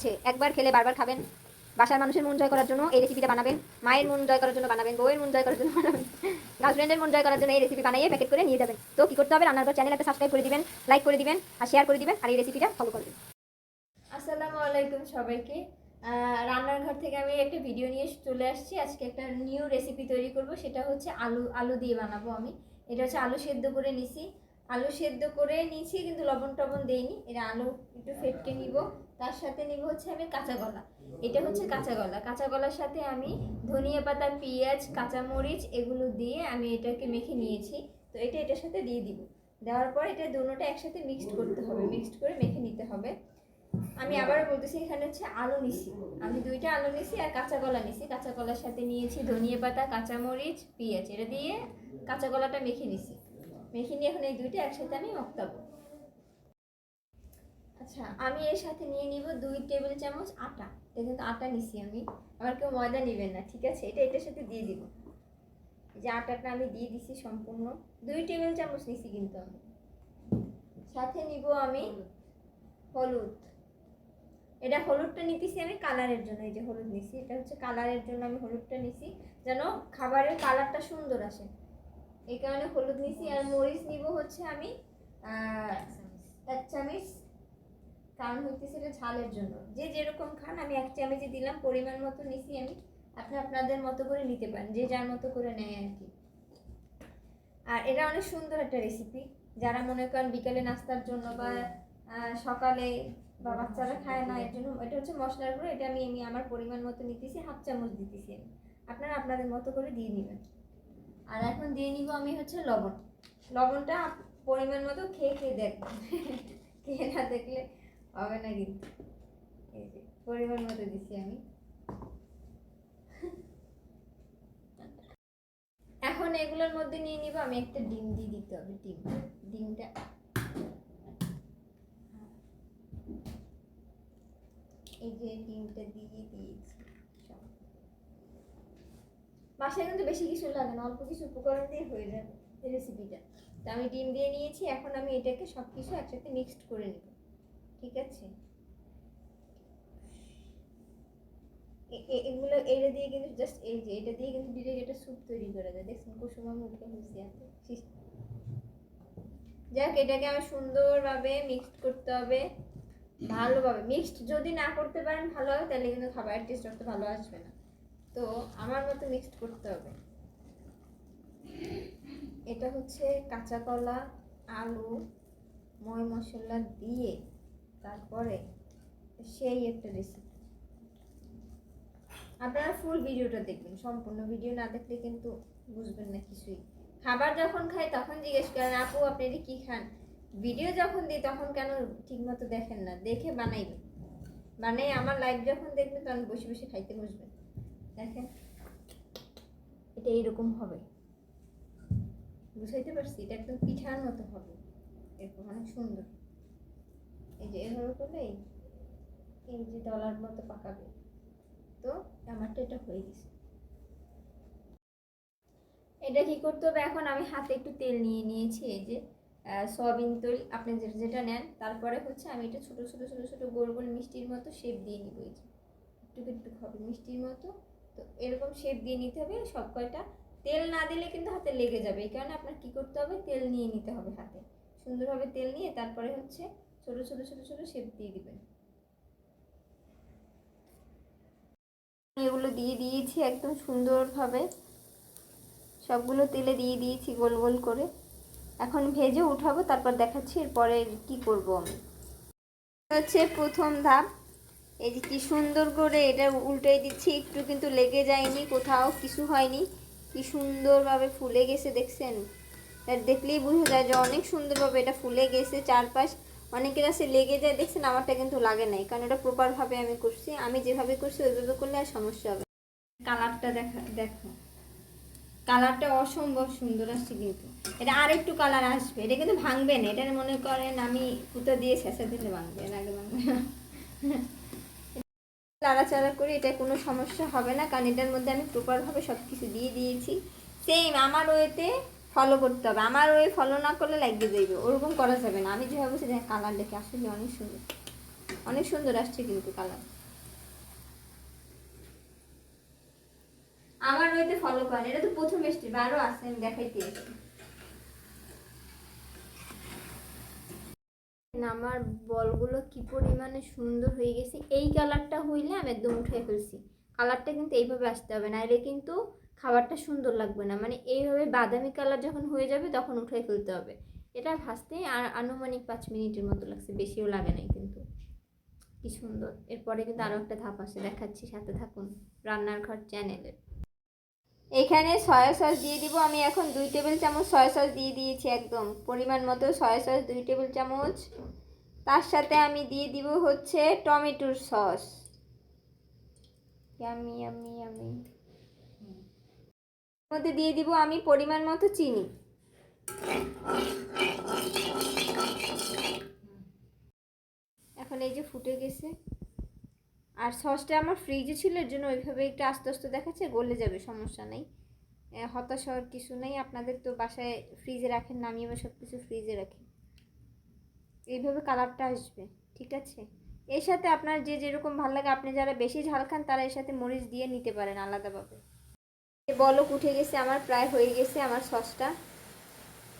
হচ্ছে একবার খেলে বারবার খাবেন। বাসার মানুষের মন জয় করার জন্য এই রেসিপিটা বানাবেন। মায়ের মন জয় করার জন্য বানাবেন বউয়ের মন জয় করার জন্য বানাবেন। গার্লফ্রেন্ডের মন জয় করার জন্য এই রেসিপি বানিয়ে প্যাকেট করে নিয়ে যাবেন। তো কি করতে হবে? রান্নার চ্যানেল একটা সাবস্ক্রাইব করে দিবেন লাইক করে দিবেন আর শেয়ার করে দিবেন আর এই রেসিপিটা ফলো করবেন। আসসালামু আলাইকুম সবাইকে। আহ, রান্নার ঘর থেকে আমি একটা ভিডিও নিয়ে চলে আসছি। আজকে একটা নিউ রেসিপি তৈরি করব। সেটা হচ্ছে আলু আলু দিয়ে বানাবো আমি। এটা হচ্ছে আলু সেদ্ধ করে নিছি। আলু সেদ্ধ করে নিয়েছি, কিন্তু লবণ টবণ দেইনি। এটা আলু একটু ফেটকে নিব, তার সাথে নিব হচ্ছে আমি কাঁচা গলা। এটা হচ্ছে কাঁচা গলা। কাঁচা গলার সাথে আমি ধনিয়া পাতা, পেঁয়াজ, কাঁচামরিচ এগুলো দিয়ে আমি এটাকে মেখে নিয়েছি। তো এটা এটার সাথে দিয়ে দিব। দেওয়ার পর এটা দুটোটা একসাথে মিক্সড করতে হবে, মিক্সড করে মেখে নিতে হবে। আমি আবার বলতেছি, এখানে হচ্ছে আলু নিছি। আমি দুইটা আলু নিছি আর কাঁচা কলা নিছি। কাঁচা কলার সাথে নিয়েছি ধনিয়া পাতা, কাঁচামরিচ, পেঁয়াজ। এটা দিয়ে কাঁচা কলাটা মেখে নিছি। মেখে নিয়ে এখন এই দুইটা একসাথে আমি মক্তাবো আচ্ছা আমি এর সাথে নিয়ে নিব দুই টেবিল চামচ আটা। কিন্তু আটা নিছি আমি। আবার কেউ ময়দা নেবেন না, ঠিক আছে? এটা এটার সাথে দিয়ে দিব। যে আটাটা আমি দিয়ে দিছি সম্পূর্ণ। দুই টেবিল চামচ নিছি কিন্তু আমি। সাথে নিব আমি হলুদ। এটা হলুদটা নিতেছি আমি কালারের জন্য, এই যে হলুদ নিছি। এটা হচ্ছে কালারের জন্য আমি হলুদটা নিছি। যেন খাবারের কালারটা সুন্দর আসে। এই কারণে হলুদ নিছি আর মরিচ নিব হচ্ছে আমি এক চামচ। কারণ হচ্ছে এটা ঝালের জন্য। যে যেরকম খান, আমি এক চামচে দিলাম, পরিমাণ মতো নিছি আমি। আপনি আপনাদের মতো করে নিতে পারেন, যে যার মতো করে নেয় আর কি। আর এটা অনেক সুন্দর একটা রেসিপি যারা মনে করেন বিকালে নাস্তার জন্য বা সকালে বা বাচ্চারা খায় না, এর জন্য এটা হচ্ছে মশলার গুঁড়ো। এটা আমি আমি আমার পরিমাণ মতো নিতেছি, হাফ চামচ দিতেছি আমি। আপনারা আপনাদের মতো করে দিয়ে নেবেন। আর এখন দিয়ে নিব আমি হচ্ছে লবণ। লবণটা পরিমাণ মতো খেয়ে খেয়ে দেখবেন খেয়ে না দেখলে হবে না কিন্তু। এই যে, পরিমাণ মতো দিছি আমি। এখন এগুলোর মধ্যে নিয়ে নিব, আমি একটা ডিম দিয়ে দিতে হবে, ডিম। ডিমটা এই যে ডিমটা দিয়ে দিয়েছি। বাসায় কিন্তু বেশি কিছু লাগে না, অল্প কিছু উপকরণ দিয়ে হয়ে যাবে রেসিপিটা তো আমি ডিম দিয়ে নিয়েছি, এখন আমি এটাকে সব কিছু একসাথে মিক্সড করে নেব। ঠিক আছে? এগুলো এটা দিয়ে কিন্তু জাস্ট এই যে, এটা দিয়ে কিন্তু ডিরেক্ট একটা স্যুপ তৈরি করা যায়। দেখছেন কুসুম এত। শিস- যাক, এটাকে আমি সুন্দরভাবে মিক্সড করতে হবে। ভালোভাবে। মিক্সড যদি না করতে পারেন ভালো হবে তাহলে কিন্তু খাবারের টেস্ট অত ভালো আসবে না। তো আমার মতো মিক্সড করতে হবে। এটা হচ্ছে কাঁচা কলা, আলু, ময় মশলা দিয়ে তারপরে সেই একটা রেসিপি আপনারা ফুল ভিডিওটা দেখবেন, সম্পূর্ণ ভিডিও না দেখলে কিন্তু বুঝবেন না কিছুই। খাবার যখন খাই তখন জিজ্ঞেস করেন, আপু, আপনি কি খান? ভিডিও যখন দিই তখন কেন ঠিকমতো দেখেন না, দেখে বানাইবেন মানে আমার লাইভ যখন দেখবেন তখন বসে বসে খাইতে বসবেন। দেখেন এটা এইরকম হবে বুঝাইতে পারছি এটা একদম পিঠার মতো হবে এরকম অনেক সুন্দর এই যে এভাবে করলে এই- যে ডলার মতো পাকাবে তো আমারটা এটা হয়ে গেছে এটা কি করতে হবে এখন আমি হাতে একটু তেল নিয়ে নিয়েছি এই যে সয়াবিন তেল আপনি যেটা নেন তারপরে হচ্ছে আমি এটা ছোটো ছোটো ছোটো ছোটো গোল গোল মিষ্টির মতো শেপ দিয়ে নিব এই যে একটু একটু হবে মিষ্টির মতো তো এরকম শেপ দিয়ে নিতে হবে, সব কয়টা? তেল না দিলে কিন্তু হাতে লেগে যাবে, এই কারণে আপনার কী করতে হবে? তেল নিয়ে নিতে হবে হাতে। সুন্দরভাবে তেল নিয়ে তারপরে হচ্ছে ছোটো ছোটো ছোটো ছোটো শেপ দিয়ে দিবেন। এগুলো দিয়ে দিয়েছি একদম সুন্দরভাবে। সবগুলো তেলে দিয়ে দিয়েছি গোল গোল করে। এখন ভেজে উঠাবো, তারপর দেখাচ্ছি এরপরে কি করব আমি। হচ্ছে প্রথম ধাপ। এই যে কি সুন্দর করে এটা উল্টে দিচ্ছি, একটু কিন্তু লেগে যায়নি, কোথাও কিছু হয়নি। কি সুন্দরভাবে ফুলে গেছে দেখছেন? দেখলেই বোঝা যায় যে অনেক সুন্দরভাবে এটা ফুলে গেছে, চারপাশ অনেকের আছে লেগে যায়, দেখছেন আমারটা কিন্তু লাগে নাই। কারণ এটা প্রপারভাবে আমি করছি, আমি যেভাবে করছি ওইভাবে করলে আর সমস্যা হবে কালারটা দেখা, দেখো। কালারটা অসম্ভব সুন্দর আসছে কিন্তু। এটা আর একটু কালার আসবে, এটা কিন্তু ভাঙবে না। এটা মনে করেন আমি কুতো দিয়ে শেষে দিলে ভাঙবে, এর আগে ভাঙবে না নাড়াচাড়া করে এটা কোনো সমস্যা হবে না, কারণ এটার মধ্যে আমি প্রপারভাবে সব কিছু দিয়ে দিয়েছি। সেম আমার ওয়েতে ফলো করতে হবে। আমার ওয়ে ফলো না করলে লাগিয়ে যাইবে। ওরকম করা যাবে না। আমি যেভাবে বলছি কালার দেখে আসলে অনেক সুন্দর। অনেক সুন্দর আসছে কিন্তু কালার আমার ওয়েতে ফলো করেন। এটা তো প্রথম এসছে আরও আছে, আমি দেখাইতে এসছি। না, আমার বলগুলো কি পরিমাণে সুন্দর হয়ে গেছে। এই কালারটা হইলে আমি একদম উঠে ফেলছি। কালারটা কিন্তু এইভাবে আসতে হবে না এলে কিন্তু খাবারটা সুন্দর লাগবে না। মানে এইভাবে বাদামি কালার যখন হয়ে যাবে তখন উঠে ফেলতে হবে। এটা ভাজতে আর আনুমানিক পাঁচ মিনিটের মতো লাগছে, বেশিও লাগে নাই কিন্তু। কি সুন্দর। এরপরে কিন্তু আরও একটা ধাপ আছে দেখাচ্ছি, সাথে থাকুন। রান্নার ঘর চ্যানেলে এখানে সয়া সস দিয়ে দিব। আমি এখন দুই টেবিল চামচ সয়া সস দিয়ে দিয়েছি একদম। পরিমাণ মতো সয়া সস দুই টেবিল চামচ। তার সাথে আমি দিয়ে দিব হচ্ছে টমেটোর সস ইয়ামি ইয়ামি ইয়ামি মধ্যে দিয়ে দিব আমি পরিমাণ মতো চিনি। এখন এই যে ফুটে গেছে। আর সসটা আমার ফ্রিজে ছিল, এর জন্য ওইভাবে একটু আস্তে আস্তে দেখাচ্ছে, গলে যাবে, সমস্যা নেই। হতাশ হওয়ার কিছু নেই। আপনাদের তো বাসায় ফ্রিজে রাখেন না আমি আবার সব কিছু ফ্রিজে রাখি। এইভাবে কালারটা আসবে, ঠিক আছে? এর সাথে আপনার যে যেরকম ভালো লাগে, আপনি যারা বেশি ঝাল খান, তারা এর সাথে মরিচ দিয়ে নিতে পারেন আলাদাভাবে। বলক উঠে গেছে, আমার প্রায় হয়ে গেছে আমার সসটা।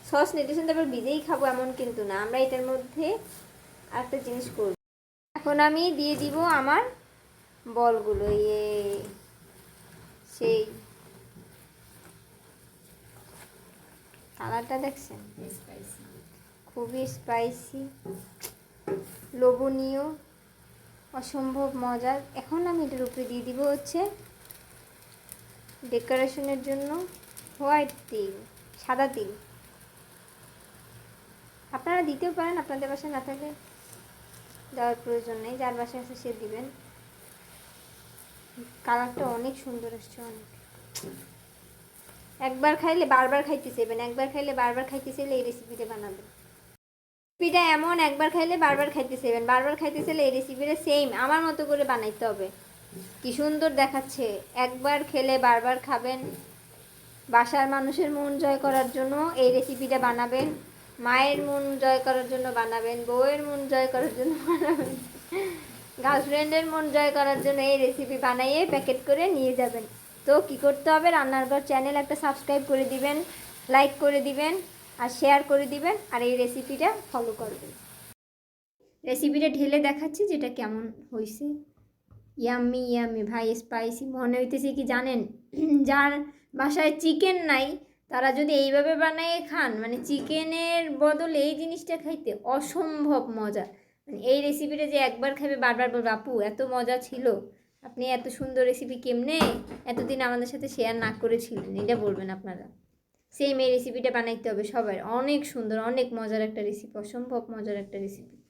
সস নিতেছেন, তারপর ভিজেই খাব এমন কিন্তু না। আমরা এটার মধ্যে আরেকটা জিনিস করব। এখন আমি দিয়ে দিব আমার বলগুলো ইয়ে সেই। কালারটা দেখছেন? খুবই স্পাইসি লোভনীয়, অসম্ভব মজার। এখন আমি এটার উপরে দিয়ে দিব হচ্ছে ডেকোরেশনের জন্য হোয়াইট তিল, সাদা তিল। আপনারা দিতেও পারেন, আপনাদের বাসায় না থাকলে দেওয়ার প্রয়োজন নেই, যার বাসায় আছে সে দিবেন। কালারটা অনেক সুন্দর আসছে, অনেক। একবার খাইলে বারবার খাইতে চাইবেন একবার খাইলে বারবার খাইতে চাইলে এই রেসিপিটা বানাবেন রেসিপিটা এমন, একবার খাইলে বারবার খাইতে চাইবেন, বারবার খাইতে চাইলে এই রেসিপিটা সেম আমার মতো করে বানাইতে হবে। কি সুন্দর দেখাচ্ছে, একবার খেলে বারবার খাবেন। বাসার মানুষের মন জয় করার জন্য এই রেসিপিটা বানাবেন, মায়ের মন জয় করার জন্য বানাবেন, বউয়ের মন জয় করার জন্য বানাবেন। গার্লফ্রেন্ডের মন জয় করার জন্য এই রেসিপি বানাইয়ে প্যাকেট করে নিয়ে যাবেন। তো কি করতে হবে? রান্নার ঘর চ্যানেল একটা সাবস্ক্রাইব করে দিবেন লাইক করে দিবেন, আর শেয়ার করে দিবেন, আর এই রেসিপিটা ফলো করবেন। রেসিপিটা ঢেলে দেখাচ্ছি যেটা কেমন হয়েছে ইয়াম্মি ইয়াম্মি ভাই স্পাইসি মনে হইতেছে কি জানেন? যার বাসায় চিকেন নাই, তারা যদি এইভাবে বানিয়ে খান মানে চিকেনের বদলে এই জিনিসটা খাইতে অসম্ভব মজা। এই রেসিপিটা যে একবার খাবে বারবার বলবে, আপু, এত মজা ছিল। আপনি এত সুন্দর রেসিপি কেমনে এতদিন আমাদের সাথে শেয়ার না করেছিলেন? এটা বলবেন আপনারা। সেম এই রেসিপিটা বানাইতে হবে সবার। অনেক সুন্দর, অনেক মজার একটা রেসিপি অসম্ভব মজার একটা রেসিপি